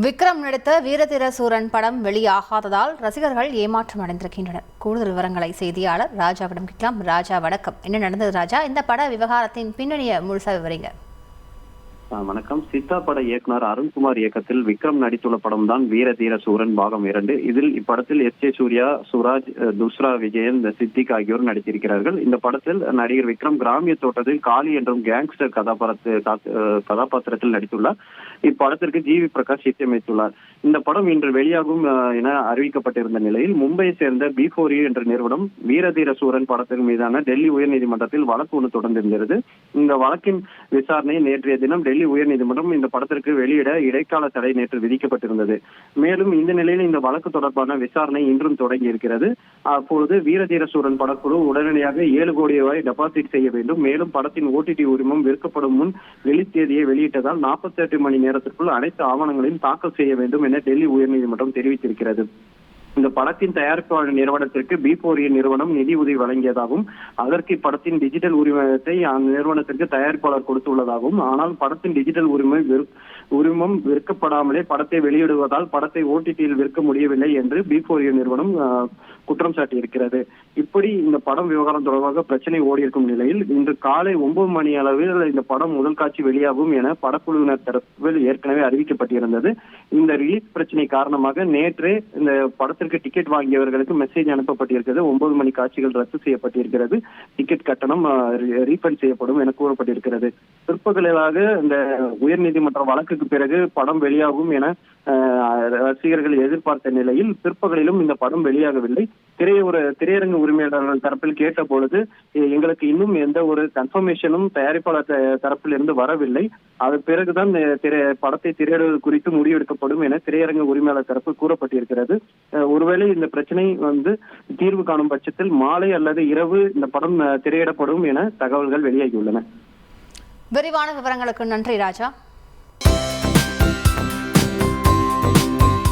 விக்ரம் நடித்த வீரதீர சூரன் படம் வெளியாகாததால் ரசிகர்கள் ஏமாற்றம் அடைந்திருக்கின்றனர். கூடுதல் விவரங்களை செய்தியாளர் ராஜாவிடம் கேட்கலாம். ராஜா வணக்கம். என்ன நடந்தது ராஜா? இந்த பட விவகாரத்தின் பின்னணியை முழுசா விவரிங்க. வணக்கம். சித்தா பட இயக்குனர் அருண்குமார் இயக்கத்தில் விக்ரம் நடித்துள்ள படம் தான் வீர தீர சூரன் பாகம் இரண்டு. இதில் இப்படத்தில் எஸ் ஜே சூர்யா சுராஜ் துஸ்ரா விஜயன் சித்திக் ஆகியோர் நடித்திருக்கிறார்கள். இந்த படத்தில் நடிகர் விக்ரம் கிராமிய தோட்டத்தில் காளி என்றும் கேங்ஸ்டர் கதாபாத்திர கதாபாத்திரத்தில் நடித்துள்ளார். இப்படத்திற்கு ஜி வி பிரகாஷ் இசையமைத்துள்ளார். இந்த படம் இன்று வெளியாகும் என அறிவிக்கப்பட்டிருந்த நிலையில் மும்பையை சேர்ந்த பி ஃபோர் என்ற நிறுவனம் வீரதீர சூரன் படத்தின் மீதான டெல்லி உயர்நீதிமன்றத்தில் வழக்கு ஒன்று தொடர்ந்திருந்தது. இந்த வழக்கின் விசாரணை நேற்றைய தினம் டெல்லி உயர்நீதிமன்றம் இந்த படத்திற்கு வெளியிட இடைக்கால தடை நேற்று விதிக்கப்பட்டிருந்தது. மேலும் இந்த நிலையில் இந்த வழக்கு தொடர்பான விசாரணை இன்றும் தொடங்கி இருக்கிறது. அப்பொழுது வீரதீர சூரன் படக்குழு உடனடியாக ஏழு கோடி ரூபாய் டெபாசிட் செய்ய வேண்டும். மேலும் படத்தின் ஓடிடி உரிமம் விற்கப்படும் முன் வெளித்தேதியை வெளியிட்டதால் 48 மணி நேரத்திற்குள் அனைத்து ஆவணங்களையும் தாக்கல் செய்ய வேண்டும் என டெல்லி உயர்நீதிமன்றம் தெரிவித்திருக்கிறது. படத்தின் தயாரிப்பாளர் நிறுவனத்திற்கு பி e நிறுவனம் நிதி உதவி வழங்கியதாகவும் அதற்கு இப்படத்தின் டிஜிட்டல் உரிமத்தை அந்த நிறுவனத்திற்கு தயாரிப்பாளர் கொடுத்துள்ளதாகவும் ஆனால் படத்தின் டிஜிட்டல் உரிமை உரிமம் விற்கப்படாமலே படத்தை வெளியிடுவதால் படத்தை ஓடிடியில் விற்க முடியவில்லை என்று பி e நிறுவனம் குற்றம் சாட்டியிருக்கிறது. இப்படி இந்த படம் விவகாரம் தொடர்பாக பிரச்சனை ஓடி இருக்கும் நிலையில் இன்று காலை ஒன்பது மணி அளவில் இந்த படம் முதல் காட்சி வெளியாகும் என படக்குழுவினர் தரப்பில் ஏற்கனவே அறிவிக்கப்பட்டிருந்தது. இந்த ரிலீஸ் பிரச்சனை காரணமாக நேற்றே இந்த படத்திற்கு டிக்கெட் வாங்கியவர்களுக்கு மெசேஜ் அனுப்பப்பட்டிருக்கிறது. ஒன்பது மணி காட்சிகள் ரத்து செய்யப்பட்டிருக்கிறது. டிக்கெட் கட்டணம் ரீஃபண்ட் செய்யப்படும் என கூறப்பட்டிருக்கிறது. பிற்பகலாக இந்த உயர்நீதிமன்ற வழக்குக்கு பிறகு படம் வெளியாகும் என ரசிகர்கள் எதிர்பார்த்த நிலையில் பிற்பகலிலும் இந்த படம் வெளியாகவில்லை. திரையுற திரையரங்கு உரிமையாளர்கள் தரப்பில் கேட்ட பொழுது எங்களுக்கு இன்னும் எந்த ஒரு கன்ஃபர்மேஷனும் தயாரிப்பாளர் தரப்பில் இருந்து வரவில்லை. அது பிறகுதான் திரை படத்தை திரையிடுவது குறித்து முடிவெடுக்கப்படும் என திரையரங்கு உரிமையாளர் தரப்பு கூறப்பட்டிருக்கிறது. ஒருவேளை இந்த பிரச்சனை வந்து தீர்வு காணும் பட்சத்தில் மாலை அல்லது இரவு இந்த படம் திரையிடப்படும் என தகவல்கள் வெளியாகியுள்ளன. விரிவான விவரங்களுக்கு நன்றி ராஜா.